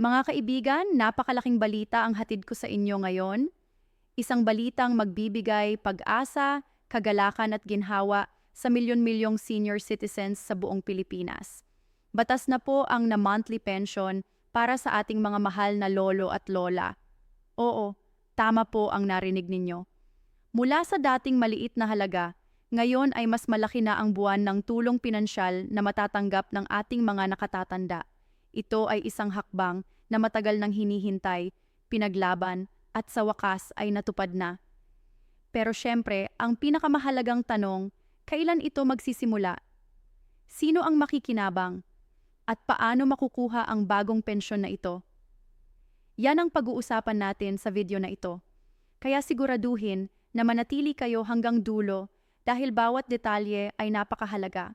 Mga kaibigan, napakalaking balita ang hatid ko sa inyo ngayon. Isang balitang magbibigay pag-asa, kagalakan at ginhawa sa milyon-milyong senior citizens sa buong Pilipinas. Batas na po ang na monthly pension para sa ating mga mahal na lolo at lola. Oo, tama po ang narinig ninyo. Mula sa dating maliit na halaga, ngayon ay mas malaki na ang buwan ng tulong pinansyal na matatanggap ng ating mga nakatatanda. Ito ay isang hakbang na matagal nang hinihintay, pinaglaban, at sa wakas ay natupad na. Pero syempre, ang pinakamahalagang tanong, kailan ito magsisimula? Sino ang makikinabang? At paano makukuha ang bagong pensyon na ito? Yan ang pag-uusapan natin sa video na ito. Kaya siguraduhin na manatili kayo hanggang dulo dahil bawat detalye ay napakahalaga.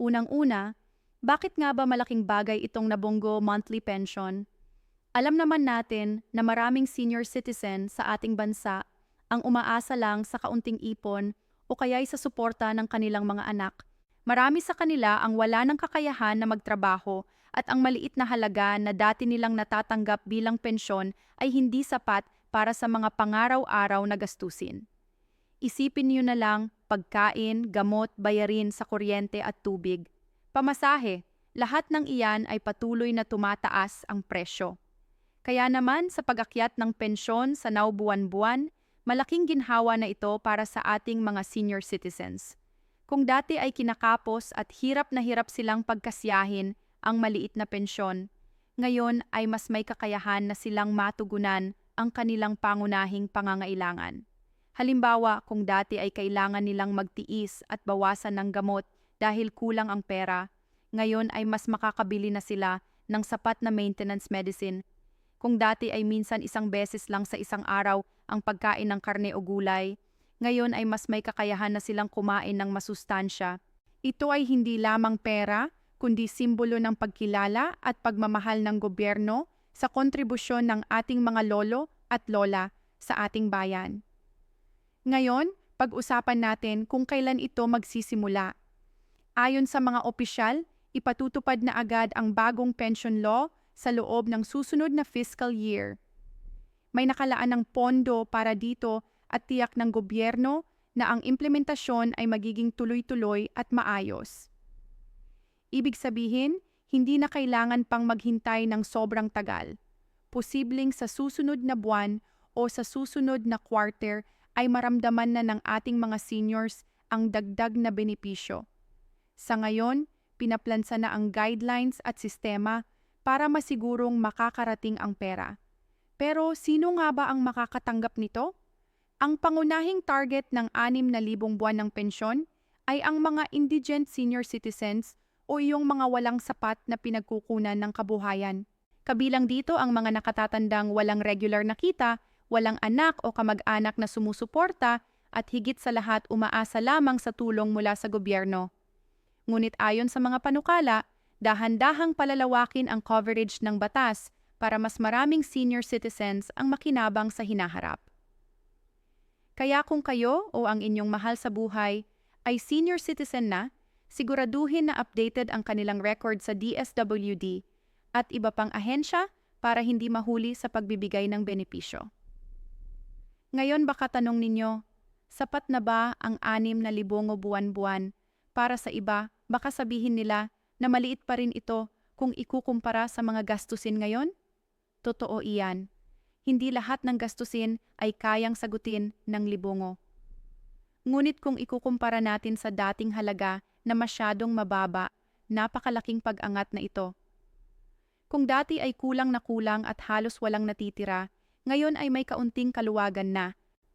Unang-una, bakit nga ba malaking bagay itong nabonggo monthly pension? Alam naman natin na maraming senior citizen sa ating bansa ang umaasa lang sa kaunting ipon o kaya'y sa suporta ng kanilang mga anak. Marami sa kanila ang wala ng kakayahan na magtrabaho at ang maliit na halaga na dati nilang natatanggap bilang pensyon ay hindi sapat para sa mga pangaraw-araw na gastusin. Isipin niyo na lang pagkain, gamot, bayarin sa kuryente at tubig. Pamasahe, lahat ng iyan ay patuloy na tumataas ang presyo. Kaya naman sa pagakyat ng pensyon sa naubuan-buwan, malaking ginhawa na ito para sa ating mga senior citizens. Kung dati ay kinakapos at hirap na hirap silang pagkasyahin ang maliit na pensyon, ngayon ay mas may kakayahan na silang matugunan ang kanilang pangunahing pangangailangan. Halimbawa, kung dati ay kailangan nilang magtiis at bawasan ng gamot dahil kulang ang pera, ngayon ay mas makakabili na sila ng sapat na maintenance medicine. Kung dati ay minsan isang beses lang sa isang araw ang pagkain ng karne o gulay, ngayon ay mas may kakayahan na silang kumain ng masustansya. Ito ay hindi lamang pera, kundi simbolo ng pagkilala at pagmamahal ng gobyerno sa kontribusyon ng ating mga lolo at lola sa ating bayan. Ngayon, pag-usapan natin kung kailan ito magsisimula. Ayon sa mga opisyal, ipatutupad na agad ang bagong pension law sa loob ng susunod na fiscal year. May nakalaan ng pondo para dito at tiyak ng gobyerno na ang implementasyon ay magiging tuloy-tuloy at maayos. Ibig sabihin, hindi na kailangan pang maghintay ng sobrang tagal. Posibleng sa susunod na buwan o sa susunod na quarter ay maramdaman na ng ating mga seniors ang dagdag na benepisyo. Sa ngayon, pinaplansa na ang guidelines at sistema para masigurong makakarating ang pera. Pero sino nga ba ang makakatanggap nito? Ang pangunahing target ng 6,000 buwan ng pensyon ay ang mga indigent senior citizens o yung mga walang sapat na pinagkukunan ng kabuhayan. Kabilang dito ang mga nakatatandang walang regular na kita walang anak o kamag-anak na sumusuporta at higit sa lahat umaasa lamang sa tulong mula sa gobyerno. Ngunit ayon sa mga panukala, dahan-dahang palalawakin ang coverage ng batas para mas maraming senior citizens ang makinabang sa hinaharap. Kaya kung kayo o ang inyong mahal sa buhay ay senior citizen na, siguraduhin na updated ang kanilang record sa DSWD at iba pang ahensya para hindi mahuli sa pagbibigay ng benepisyo. Ngayon baka tanong ninyo, sapat na ba ang anim na libongo buwan-buwan? Para sa iba, baka sabihin nila na maliit pa rin ito kung ikukumpara sa mga gastusin ngayon? Totoo iyan. Hindi lahat ng gastusin ay kayang sagutin ng libongo. Ngunit kung ikukumpara natin sa dating halaga na masyadong mababa, napakalaking pag-angat na ito. Kung dati ay kulang na kulang at halos walang natitira, ngayon ay may kaunting kaluwagan na.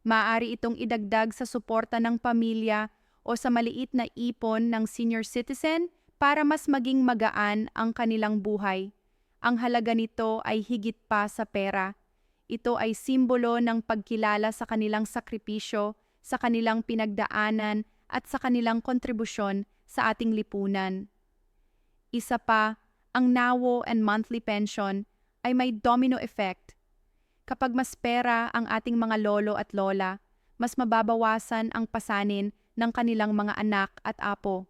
Maaari itong idagdag sa suporta ng pamilya o sa maliit na ipon ng senior citizen para mas maging magaan ang kanilang buhay. Ang halaga nito ay higit pa sa pera. Ito ay simbolo ng pagkilala sa kanilang sakripisyo, sa kanilang pinagdaanan at sa kanilang kontribusyon sa ating lipunan. Isa pa, ang NAWO and monthly pension ay may domino effect Kapag mas pera ang ating mga lolo at lola, mas mababawasan ang pasanin ng kanilang mga anak at apo.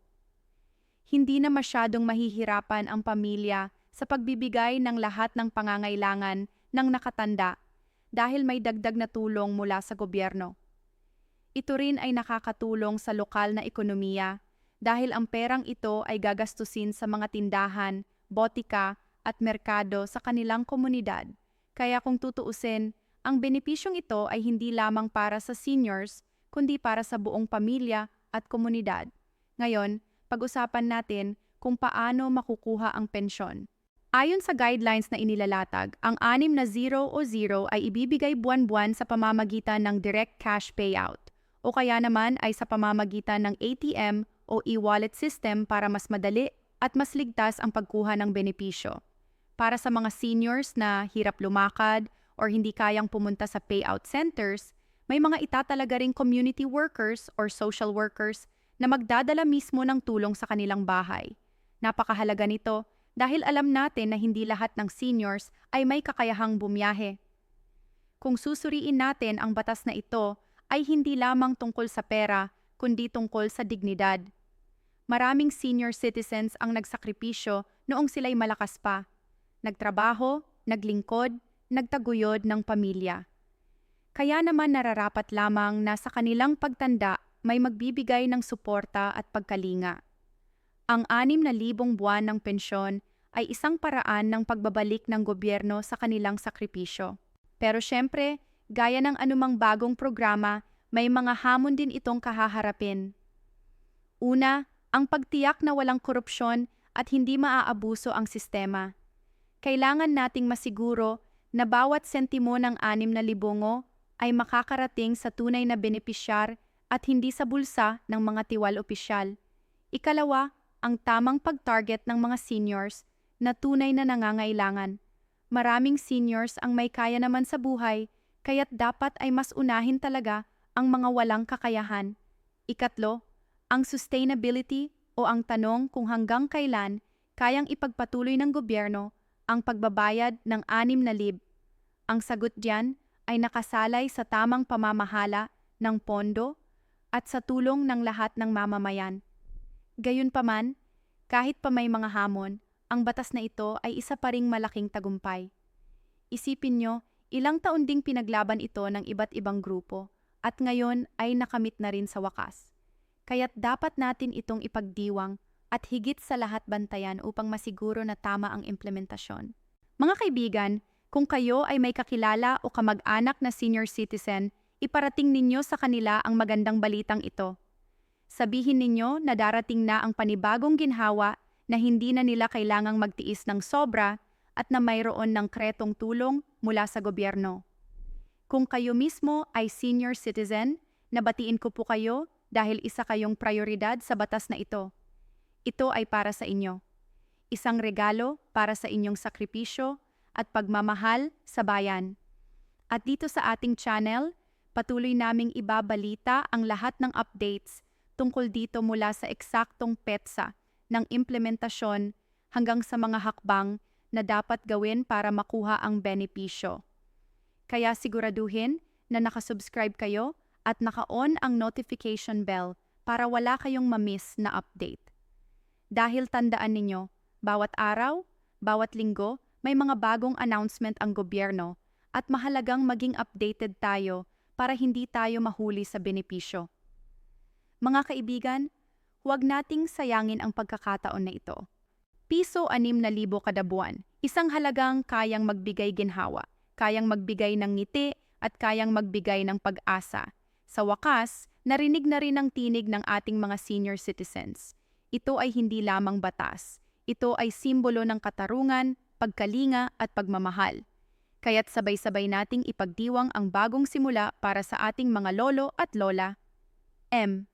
Hindi na masyadong mahihirapan ang pamilya sa pagbibigay ng lahat ng pangangailangan ng nakatanda dahil may dagdag na tulong mula sa gobyerno. Ito rin ay nakakatulong sa lokal na ekonomiya dahil ang perang ito ay gagastusin sa mga tindahan, botika at merkado sa kanilang komunidad. Kaya kung tutuusin, ang benepisyong ito ay hindi lamang para sa seniors, kundi para sa buong pamilya at komunidad. Ngayon, pag-usapan natin kung paano makukuha ang pensyon. Ayon sa guidelines na inilalatag, ang anim na zero o zero ay ibibigay buwan-buwan sa pamamagitan ng direct cash payout o kaya naman ay sa pamamagitan ng ATM o e-wallet system para mas madali at mas ligtas ang pagkuha ng benepisyo. Para sa mga seniors na hirap lumakad or hindi kayang pumunta sa payout centers, may mga itatalaga ring community workers or social workers na magdadala mismo ng tulong sa kanilang bahay. Napakahalaga nito dahil alam natin na hindi lahat ng seniors ay may kakayahang bumiyahe. Kung susuriin natin ang batas na ito, ay hindi lamang tungkol sa pera, kundi tungkol sa dignidad. Maraming senior citizens ang nagsakripisyo noong sila'y malakas pa. Nagtrabaho, naglingkod, nagtaguyod ng pamilya. Kaya naman nararapat lamang na sa kanilang pagtanda may magbibigay ng suporta at pagkalinga. Ang anim na libong buwan ng pensyon ay isang paraan ng pagbabalik ng gobyerno sa kanilang sakripisyo. Pero syempre, gaya ng anumang bagong programa, may mga hamon din itong kahaharapin. Una, ang pagtiyak na walang korupsyon at hindi maaabuso ang sistema. Kailangan nating masiguro na bawat sentimo ng anim na libongo ay makakarating sa tunay na benepisyar at hindi sa bulsa ng mga tiwal opisyal. Ikalawa, ang tamang pag-target ng mga seniors na tunay na nangangailangan. Maraming seniors ang may kaya naman sa buhay, kaya't dapat ay mas unahin talaga ang mga walang kakayahan. Ikatlo, ang sustainability o ang tanong kung hanggang kailan kayang ipagpatuloy ng gobyerno ang pagbabayad ng anim na lib. Ang sagot diyan ay nakasalay sa tamang pamamahala ng pondo at sa tulong ng lahat ng mamamayan. Gayunpaman, kahit pa may mga hamon, ang batas na ito ay isa pa ring malaking tagumpay. Isipin nyo, ilang taon ding pinaglaban ito ng iba't ibang grupo at ngayon ay nakamit na rin sa wakas. Kaya't dapat natin itong ipagdiwang at higit sa lahat bantayan upang masiguro na tama ang implementasyon. Mga kaibigan, kung kayo ay may kakilala o kamag-anak na senior citizen, iparating ninyo sa kanila ang magandang balitang ito. Sabihin ninyo na darating na ang panibagong ginhawa na hindi na nila kailangang magtiis ng sobra at na mayroon ng kretong tulong mula sa gobyerno. Kung kayo mismo ay senior citizen, nabatiin ko po kayo dahil isa kayong prioridad sa batas na ito. Ito ay para sa inyo. Isang regalo para sa inyong sakripisyo at pagmamahal sa bayan. At dito sa ating channel, patuloy naming ibabalita ang lahat ng updates tungkol dito mula sa eksaktong petsa ng implementasyon hanggang sa mga hakbang na dapat gawin para makuha ang benepisyo. Kaya siguraduhin na nakasubscribe kayo at naka-on ang notification bell para wala kayong mamiss na update. Dahil tandaan ninyo, bawat araw, bawat linggo, may mga bagong announcement ang gobyerno at mahalagang maging updated tayo para hindi tayo mahuli sa benepisyo. Mga kaibigan, huwag nating sayangin ang pagkakataon na ito. Piso anim na libo kada buwan, isang halagang kayang magbigay ginhawa, kayang magbigay ng ngiti at kayang magbigay ng pag-asa sa wakas, narinig na rin ang tinig ng ating mga senior citizens. Ito ay hindi lamang batas. Ito ay simbolo ng katarungan, pagkalinga at pagmamahal. Kaya't sabay-sabay nating ipagdiwang ang bagong simula para sa ating mga lolo at lola. M.